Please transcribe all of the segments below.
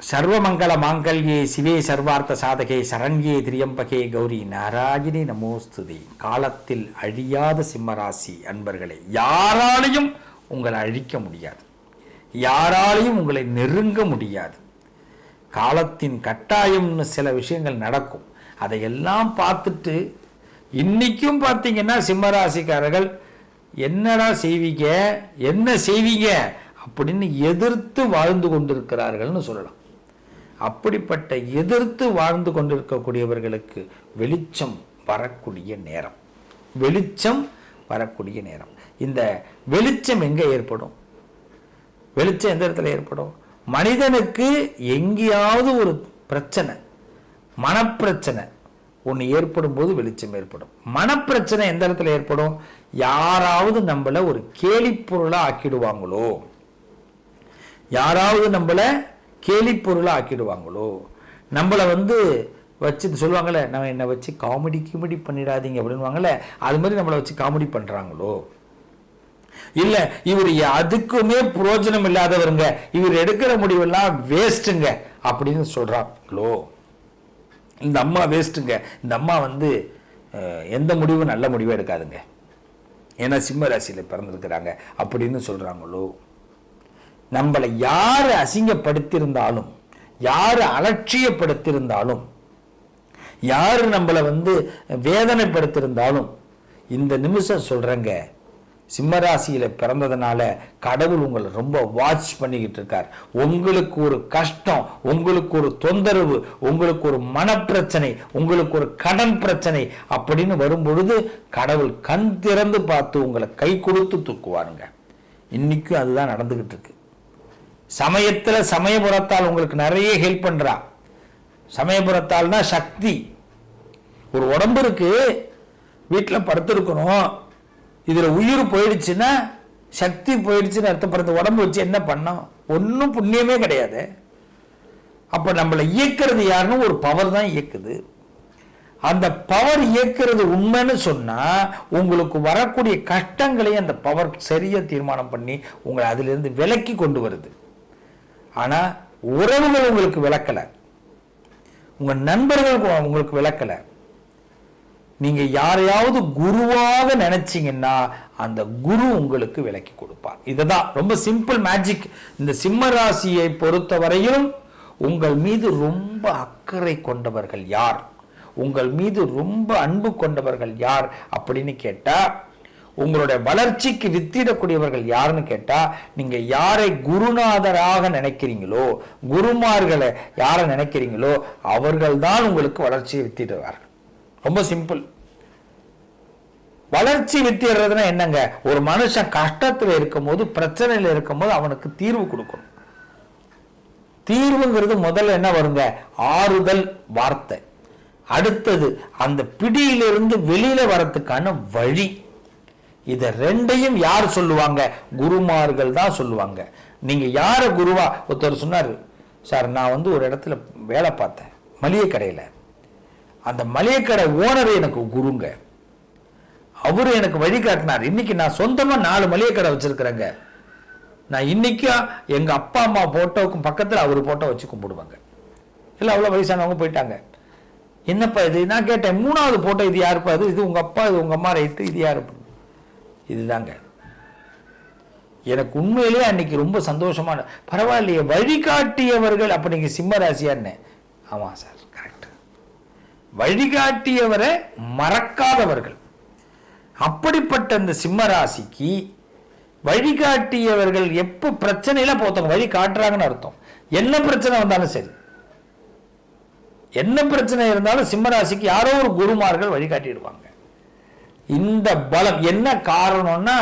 சர்வமங்கள மாங்கல்யே சிவே சர்வார்த்த சாதகே சரண்யே திரியம்பகே கௌரி நாராயணி நமோஸ்துதி. காலத்தில் அழியாத சிம்மராசி அன்பர்களே யாராலையும் உங்களை அழிக்க முடியாது. யாராலையும் உங்களை நெருங்க முடியாது. காலத்தின் கட்டாயம்னு சில விஷயங்கள் நடக்கும். அதையெல்லாம் பார்த்துட்டு இன்னைக்கும் பார்த்தீங்கன்னா சிம்மராசிக்காரர்கள் என்னடா செய்வீங்க? என்ன செய்வீங்க? அப்படின்னு எதிர்த்து வாழ்ந்து கொண்டிருக்கிறார்கள்னு சொல்லலாம். அப்படிப்பட்ட எதிர்த்து வாழ்ந்து கொண்டிருக்கக்கூடியவர்களுக்கு வெளிச்சம் வரக்கூடிய நேரம். வெளிச்சம் வரக்கூடிய நேரம். இந்த வெளிச்சம் எங்கே ஏற்படும்? வெளிச்சம் எந்த இடத்துல ஏற்படும்? மனிதனுக்கு எங்கேயாவது ஒரு பிரச்சனை மனப்பிரச்சனை ஒன்று ஏற்படும் போது வெளிச்சம் ஏற்படும். மனப்பிரச்சனை எந்த இடத்துல ஏற்படும்? யாராவது நம்மளை ஒரு கேலிப்பொருளாக ஆக்கிடுவாங்களோ? யாராவது நம்மள கேலிப்பொருளாக ஆக்கிடுவாங்களோ நம்மளை வந்து வச்சு சொல்லுவாங்கள்ல நம்ம என்னை வச்சு காமெடி கிமெடி பண்ணிடாதீங்க அப்படின்வாங்கல்ல அது மாதிரி நம்மளை வச்சு காமெடி பண்ணுறாங்களோ இல்லை இவர் அதுக்குமே புரோஜனம் இல்லாதவருங்க. இவர் எடுக்கிற முடிவெல்லாம் வேஸ்ட்டுங்க அப்படின்னு சொல்கிறாங்களோ இந்த அம்மா வேஸ்ட்டுங்க இந்த அம்மா வந்து எந்த முடிவும் நல்ல முடிவும் எடுக்காதுங்க. ஏன்னா சிம்ம ராசியில் பிறந்திருக்கிறாங்க அப்படின்னு சொல்கிறாங்களோ நம்மளை யார் அசிங்கப்படுத்தியிருந்தாலும் யார் அலட்சியப்படுத்தியிருந்தாலும் யார் நம்மளை வந்து வேதனைப்படுத்தியிருந்தாலும் இந்த நிமிஷம் சொல்கிறேங்க சிம்மராசியில் பிறந்ததுனால கடவுள் உங்களை ரொம்ப வாட்ச் பண்ணிக்கிட்டு இருக்கார். உங்களுக்கு ஒரு கஷ்டம் உங்களுக்கு ஒரு தொந்தரவு உங்களுக்கு ஒரு மனப்பிரச்சனை உங்களுக்கு ஒரு கடன் பிரச்சனை அப்படின்னு வரும்பொழுது கடவுள் கண் திறந்து பார்த்து உங்களை கை கொடுத்து தூக்குவாருங்க. இன்றைக்கும் அதுதான் நடந்துக்கிட்டு இருக்கு. சமயத்தில் சமயபுரத்தால் உங்களுக்கு நிறைய ஹெல்ப் பண்ணுறா சமயபுரத்தால்னா சக்தி. ஒரு உடம்பு இருக்கு வீட்டில் படுத்துருக்கணும். இதில் உயிர் போயிடுச்சுன்னா சக்தி போயிடுச்சுன்னு அர்த்தப்படுத்த உடம்பு வச்சு என்ன பண்ணோம்? ஒன்றும் புண்ணியமே கிடையாது. அப்போ நம்மளை இயக்கிறது யாருன்னு ஒரு பவர் தான் இயக்குது. அந்த பவர் இயக்கிறது உண்மைன்னு சொன்னால் உங்களுக்கு வரக்கூடிய கஷ்டங்களையும் அந்த பவர் சரியாக தீர்மானம் பண்ணி உங்களை அதிலிருந்து விலக்கி கொண்டு வருது. ஆனா உறவுகள் உங்களுக்கு விளக்கல. உங்கள் நண்பர்கள் உங்களுக்கு விளக்கலை. நீங்க யாரையாவது குருவாக நினைச்சீங்கன்னா அந்த குரு உங்களுக்கு விளக்கி கொடுப்பார். இதுதான் ரொம்ப சிம்பிள் மேஜிக் இந்த சிம்ம ராசியை பொறுத்தவரையும் உங்கள் மீது ரொம்ப அக்கறை கொண்டவர்கள் யார்? உங்கள் மீது ரொம்ப அன்பு கொண்டவர்கள் யார்? அப்படின்னு கேட்டால் உங்களுடைய வளர்ச்சிக்கு வித்திடக்கூடியவர்கள் யாருன்னு கேட்டால் நீங்கள் யாரை குருநாதராக நினைக்கிறீங்களோ குருமார்களை யாரை நினைக்கிறீங்களோ அவர்கள்தான் உங்களுக்கு வளர்ச்சியை வித்திடுவார்கள். ரொம்ப சிம்பிள். வளர்ச்சி வித்திடுறதுனா என்னங்க? ஒரு மனுஷன் கஷ்டத்தில் இருக்கும்போது பிரச்சனையில் இருக்கும்போது அவனுக்கு தீர்வு கொடுக்கணும். தீர்வுங்கிறது முதல்ல என்ன வருங்க? ஆறுதல் வார்த்தை. அடுத்தது அந்த பிடியிலிருந்து வெளியில வரத்துக்கான வழி. இதை ரெண்டையும் யார் சொல்லுவாங்க? குருமார்கள் தான் சொல்லுவாங்க. நீங்கள் யாரை குருவா? ஒருத்தர் சொன்னார் சார் நான் வந்து ஒரு இடத்துல வேலை பார்த்தேன் மளிகை கடையில் அந்த மளிகை கடை ஓனர் எனக்கு குருங்க. அவரு எனக்கு வழிகாட்டினார் இன்னைக்கு நான் சொந்தமாக நாலு மளிகை கடை வச்சிருக்கிறேங்க. நான் இன்னைக்கும் எங்கள் அப்பா அம்மா போட்டோவுக்கும் பக்கத்தில் அவர் போட்டோ வச்சு கும்பிடுவாங்க. இல்லை அவ்வளோ வயசானவங்க போயிட்டாங்க. என்னப்பா இது? நான் கேட்டேன் மூணாவது போட்டோ இது யாருப்பா? இது இது உங்கள் அப்பா இது உங்கள் அம்மா ரைட்டு இது யாருப்பா? இதுதாங்க. எனக்கு உண்மையிலேயே அன்னைக்கு ரொம்ப சந்தோஷமான பரவாயில்லையே வழிகாட்டியவர்கள் அப்போ நீங்கள் சிம்ம ராசியான்னு ஆமா சார் கரெக்ட் வழிகாட்டியவரை மறக்காதவர்கள். அப்படிப்பட்ட இந்த சிம்ம ராசிக்கு வழிகாட்டியவர்கள் எப்போ பிரச்சனையில போத்தவங்க வழி காட்டுறாங்கன்னு அர்த்தம். என்ன பிரச்சனை வந்தாலும் சரி. என்ன பிரச்சனை இருந்தாலும் சிம்மராசிக்கு யாரோ ஒரு குருமார்கள் வழிகாட்டிடுவாங்க. இந்த பலம். என்ன காரணம்னா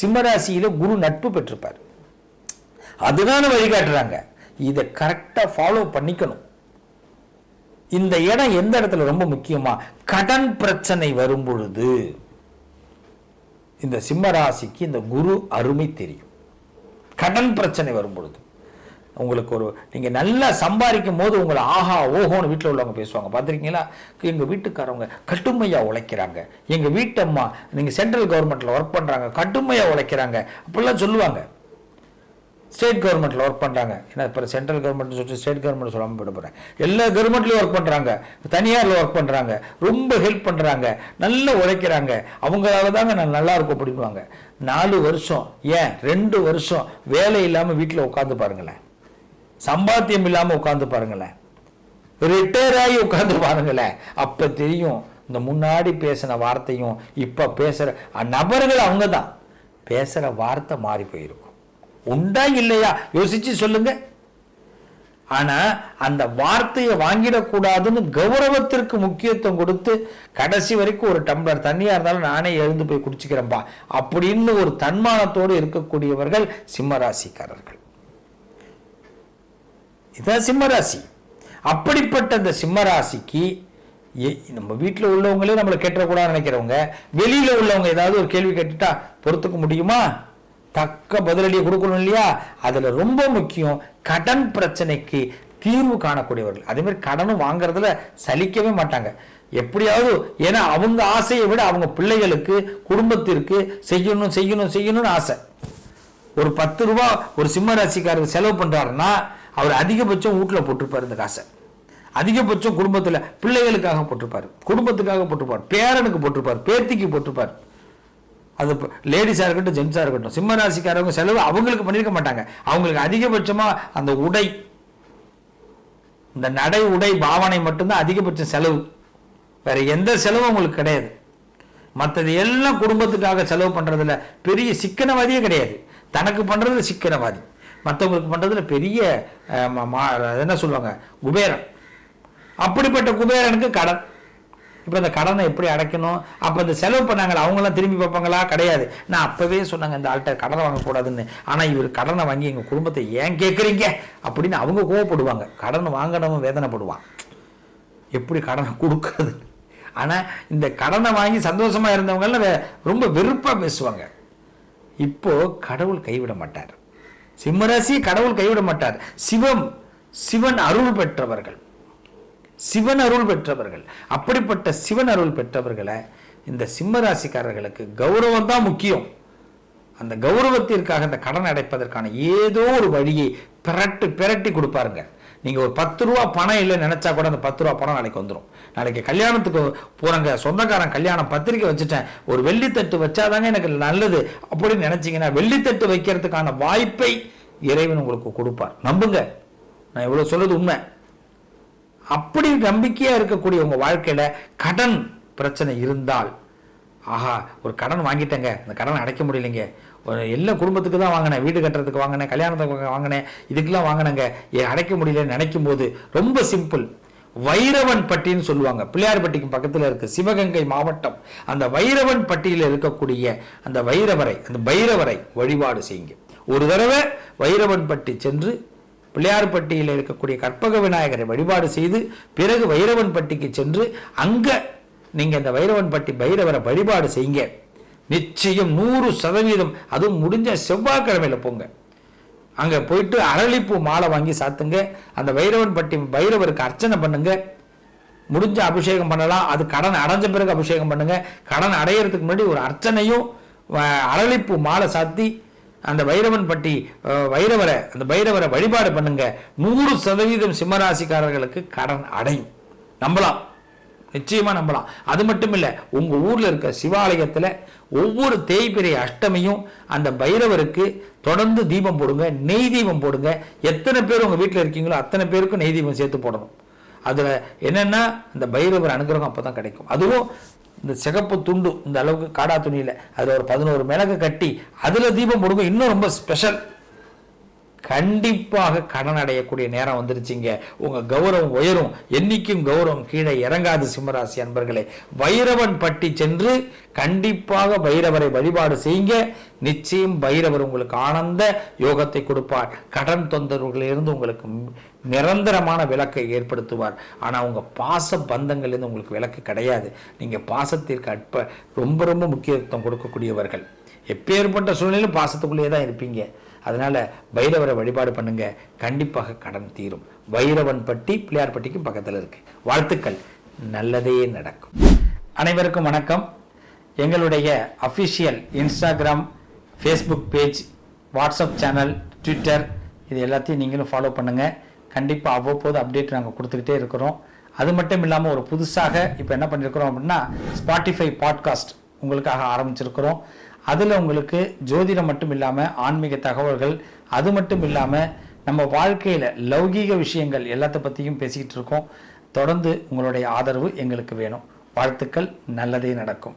சிம்மராசியில குரு நட்பு பெற்றிருப்பார். அதுதானே வழிகாட்டுறாங்க. இதை கரெக்டாக ஃபாலோ பண்ணிக்கணும். இந்த இடம் எந்த இடத்துல ரொம்ப முக்கியமா? கடன் பிரச்சனை வரும் பொழுது இந்த சிம்மராசிக்கு இந்த குரு அருமை தெரியும். கடன் பிரச்சனை வரும் பொழுது உங்களுக்கு ஒரு நீங்கள் நல்லா சம்பாதிக்கும் போது உங்களை ஆஹா ஓஹோன்னு வீட்டில் உள்ளவங்க பேசுவாங்க. பார்த்துருக்கீங்களா? எங்கள் வீட்டுக்காரவங்க கட்டுமையாக உழைக்கிறாங்க. எங்கள் வீட்டம்மா நீங்கள் சென்ட்ரல் கவர்மெண்ட்டில் ஒர்க் பண்ணுறாங்க கட்டுமையாக உழைக்கிறாங்க. அப்படிலாம் சொல்லுவாங்க. ஸ்டேட் கவர்மெண்ட்டில் ஒர்க் பண்ணுறாங்க ஏன்னா இப்போ சென்ட்ரல் கவர்மெண்ட்னு சொல்லிட்டு ஸ்டேட் கவர்மெண்ட் சொல்லாமல் போயிட போகிறேன் எல்லா கவர்மெண்ட்லேயும் ஒர்க் பண்ணுறாங்க தனியாரில் ஒர்க் பண்ணுறாங்க ரொம்ப ஹெல்ப் பண்ணுறாங்க நல்லா உழைக்கிறாங்க. அவங்களால தாங்க நான் நல்லா இருக்கும் அப்படின்வாங்க நாலு வருஷம். ஏன்? ரெண்டு வருஷம். வேலை இல்லாமல் வீட்டில் உட்காந்து பாருங்களேன். சம்பாத்தியம் இல்லாமல் உட்காந்து பாருங்களேன். ரிட்டையர் ஆகி உட்காந்து பாருங்களேன். அப்போ தெரியும் இந்த முன்னாடி பேசின வார்த்தையும் இப்போ பேசுகிற நபர்கள் அவங்க தான் பேசுகிற வார்த்தை மாறி போயிருக்கும். உண்டா இல்லையா? யோசிச்சு சொல்லுங்க. ஆனா அந்த வார்த்தையை வாங்கிடக்கூடாதுன்னு கௌரவத்திற்கு முக்கியத்துவம் கொடுத்து கடைசி வரைக்கும் ஒரு டம்ளர் தண்ணியா இருந்தாலும் நானே எழுந்து போய் குடிச்சுக்கிறேன்பா. அப்படின்னு ஒரு தன்மானத்தோடு இருக்கக்கூடியவர்கள் சிம்மராசிக்காரர்கள். இதான் சிம்மராசி. அப்படிப்பட்ட இந்த சிம்மராசிக்கு நம்ம வீட்டில் உள்ளவங்களே நம்மளை கேட்டக்கூடாதுன்னு நினைக்கிறவங்க வெளியில் உள்ளவங்க ஏதாவது ஒரு கேள்வி கேட்டுட்டா பொறுத்துக்க முடியுமா? தக்க பதிலடியை கொடுக்கணும் இல்லையா? அதில் ரொம்ப முக்கியம் கடன் பிரச்சனைக்கு தீர்வு காணக்கூடியவர்கள். அதேமாதிரி கடனும் வாங்குறதுல சலிக்கவே மாட்டாங்க. எப்படியாவது ஏன்னா அவங்க ஆசையை விட அவங்க பிள்ளைகளுக்கு குடும்பத்திற்கு செய்யணும் செய்யணும் செய்யணும்னு ஆசை. ஒரு பத்து ரூபா ஒரு சிம்ம ராசிக்காரர் செலவு பண்ணுறாருன்னா அவர் அதிகபட்சம் வீட்டில் போட்டிருப்பார் இந்த காசை. அதிகபட்சம் குடும்பத்தில் பிள்ளைகளுக்காக போட்டிருப்பார். குடும்பத்துக்காக போட்டிருப்பார். பேரனுக்கு போட்டிருப்பார். பேத்திக்கு போட்டிருப்பார். அது லேடிஸாக இருக்கட்டும் ஜென்ஸாக இருக்கட்டும் சிம்ம ராசிக்காரவங்க செலவு அவங்களுக்கு பண்ணியிருக்க மாட்டாங்க. அவங்களுக்கு அதிகபட்சமாக அந்த உடை இந்த நடை உடை பாவனை மட்டும்தான் அதிகபட்சம் செலவு. வேற எந்த செலவும் உங்களுக்கு கிடையாது. மற்றது எல்லாம் குடும்பத்துக்காக செலவு பண்ணுறதுல பெரிய சிக்கனவாதியே கிடையாது. தனக்கு பண்ணுறது சிக்கனவாதி. மற்றவங்களுக்கு பண்ணுறதுல பெரிய மா- என்ன சொல்லுவாங்க? குபேரன். அப்படிப்பட்ட குபேரனுக்கு கடன். இப்போ இந்த கடனை எப்படி அடைக்கணும்? அப்போ இந்த செலவு பண்ணாங்களா? அவங்களாம் திரும்பி பார்ப்பாங்களா? கிடையாது. நான் அப்போவே சொன்னாங்க இந்த ஆள்கிட்ட கடனை வாங்கக்கூடாதுன்னு. ஆனால் இவர் கடனை வாங்கி எங்கள் குடும்பத்தை ஏன் கேட்குறீங்க அப்படின்னு அவங்க கோவப்படுவாங்க. கடன் வாங்கினவன் வேதனைப்படுவான். எப்படி கடனை கொடுக்கறது? ஆனால் இந்த கடனை வாங்கி சந்தோஷமாக இருந்தவங்கள ரொம்ப வெறுப்பாக பேசுவாங்க. இப்போது கடவுள் கைவிட மாட்டார். சிம்மராசி கடவுள் கைவிட மாட்டார். சிவம் சிவன் அருள் பெற்றவர்கள். சிவன் அருள் பெற்றவர்கள். அப்படிப்பட்ட சிவன் அருள் பெற்றவர்களை இந்த சிம்மராசிக்காரர்களுக்கு கௌரவம் தான் முக்கியம். அந்த கௌரவத்திற்காக அந்த கடன் அடைப்பதற்கான ஏதோ ஒரு வழியை பிரட்டு பிரட்டி கொடுப்பாருங்க. நீங்கள் ஒரு பத்து ரூபா பணம் இல்லை நினச்சா கூட அந்த பத்து ரூபா பணம் நாளைக்கு வந்துடும் நாளைக்கு கல்யாணத்துக்கு போகிறாங்க சொந்தக்காரன் கல்யாணம் பத்திரிக்கை வச்சுட்டேன் ஒரு வெள்ளித்தட்டு வச்சாதாங்க எனக்கு நல்லது அப்படின்னு நினச்சிங்கன்னா வெள்ளித்தட்டு வைக்கிறதுக்கான வாய்ப்பை இறைவன் உங்களுக்கு கொடுப்பார். நம்புங்க. நான் இவ்வளோ சொல்கிறது உண்மை. அப்படி நம்பிக்கையாக இருக்கக்கூடிய உங்கள் வாழ்க்கையில் கடன் பிரச்சனை இருந்தால் ஆஹா ஒரு கடன் வாங்கிட்டேங்க. அந்த கடனை அடைக்க முடியலைங்க. ஒரு எல்லா குடும்பத்துக்கு தான் வாங்கினேன். வீடு கட்டுறதுக்கு வாங்கினேன். கல்யாணத்துக்கு வாங்கினேன். இதுக்கெல்லாம் வாங்கினேங்க. ஏன் அடைக்க முடியலன்னு நினைக்கும் போது ரொம்ப சிம்பிள் வைரவன் பட்டின்னு சொல்லுவாங்க. பிள்ளையார்பட்டிக்கு பக்கத்தில் இருக்கு. சிவகங்கை மாவட்டம். அந்த வைரவன் பட்டியில் இருக்கக்கூடிய அந்த வைரவரை அந்த பைரவரை வழிபாடு செய்யுங்க. ஒரு தடவை வைரவன் பட்டி சென்று பிள்ளையார்பட்டியில் இருக்கக்கூடிய கற்பக விநாயகரை வழிபாடு செய்து பிறகு வைரவன் பட்டிக்கு சென்று அங்கே நீங்கள் இந்த வைரவன் பட்டி பைரவரை வழிபாடு செய்யுங்க. நிச்சயம் நூறு சதவீதம் அதுவும் முடிஞ்ச செவ்வாய்க்கிழமையில் போங்க. அங்கே போயிட்டு அரளிப்பூ மாலை வாங்கி சாத்துங்க. அந்த வைரவன் பட்டி பைரவருக்கு அர்ச்சனை பண்ணுங்க. முடிஞ்ச அபிஷேகம் பண்ணலாம். அது கடன் அடைஞ்ச பிறகு அபிஷேகம் பண்ணுங்க. கடன் அடையிறதுக்கு முன்னாடி ஒரு அர்ச்சனையும் அரளிப்பூ மாலை சாத்தி அந்த வைரவன் பட்டி வைரவரை அந்த பைரவரை வழிபாடு பண்ணுங்க. நூறு சதவீதம் சிம்மராசிக்காரர்களுக்கு கடன் அடையும். நம்பலாம். நிச்சயமா நம்பலாம். அது மட்டும் இல்ல உங்க ஊர்ல இருக்க சிவாலயத்துல ஒவ்வொரு தேய்பிரை அஷ்டமியும் அந்த பைரவருக்கு தொடர்ந்து தீபம் போடுங்க நெய் தீபம் போடுங்க. எத்தனை பேர் உங்க வீட்டில் இருக்கீங்களோ அத்தனை பேருக்கும் நெய் தீபம் சேர்த்து போடணும். அதுல என்னன்னா இந்த பைரவர் அனுகிரகம் அப்பதான் கிடைக்கும். அதுவும் இந்த சிகப்பு துண்டு இந்த அளவுக்கு காடா துணியில அதுல ஒரு பதினோரு மிளகு கட்டி அதுல தீபம் போடுங்க. இன்னும் ரொம்ப ஸ்பெஷல் கண்டிப்பாக கடன் அடையக்கூடிய நேரம் வந்துருச்சுங்க. உங்கள் கௌரவம் உயரும். என்றைக்கும் கௌரவம் கீழே இறங்காது சிம்மராசி அன்பர்களே. வைரவன் பட்டி சென்று கண்டிப்பாக பைரவரை வழிபாடு செய்யுங்க. நிச்சயம் பைரவர் உங்களுக்கு ஆனந்த யோகத்தை கொடுப்பார். கடன் தொந்தரவுகளிலிருந்து உங்களுக்கு நிரந்தரமான விளக்கை ஏற்படுத்துவார். ஆனால் உங்கள் பாச பந்தங்கள்லேருந்து உங்களுக்கு விளக்கு கிடையாது. நீங்கள் பாசத்திற்கு அற்ப ரொம்ப ரொம்ப முக்கியத்துவம் கொடுக்கக்கூடியவர்கள். எப்பேற்பட்ட சூழ்நிலையிலும் பாசத்துக்குள்ளேயே தான் இருப்பீங்க. அதனால பைரவரை வழிபாடு பண்ணுங்க. கண்டிப்பாக கடன் தீரும். வைரவன் பட்டி பிள்ளையார்பட்டிக்கும் பக்கத்தில் இருக்கு. வாழ்த்துக்கள். நல்லதே நடக்கும். அனைவருக்கும் வணக்கம். எங்களுடைய official Instagram Facebook page WhatsApp channel Twitter இது எல்லாத்தையும் நீங்களும் ஃபாலோ பண்ணுங்கள் கண்டிப்பாக அவ்வப்போது அப்டேட் நாங்கள் கொடுத்துக்கிட்டே இருக்கிறோம். அது மட்டும் இல்லாமல் ஒரு புதுசாக இப்போ என்ன பண்ணியிருக்கிறோம் அப்படின்னா ஸ்பாட்டிஃபை பாட்காஸ்ட் உங்களுக்காக ஆரம்பிச்சிருக்கிறோம். அதில் உங்களுக்கு ஜோதிடம் மட்டும் இல்லாமல் ஆன்மீக தகவல்கள் அது மட்டும் இல்லாமல் நம்ம வாழ்க்கையில் லௌகீக விஷயங்கள் எல்லாத்த பற்றியும் பேசிக்கிட்டு இருக்கோம். தொடர்ந்து உங்களுடைய ஆதரவு எங்களுக்கு வேணும். வாழ்த்துக்கள். நல்லதே நடக்கும்.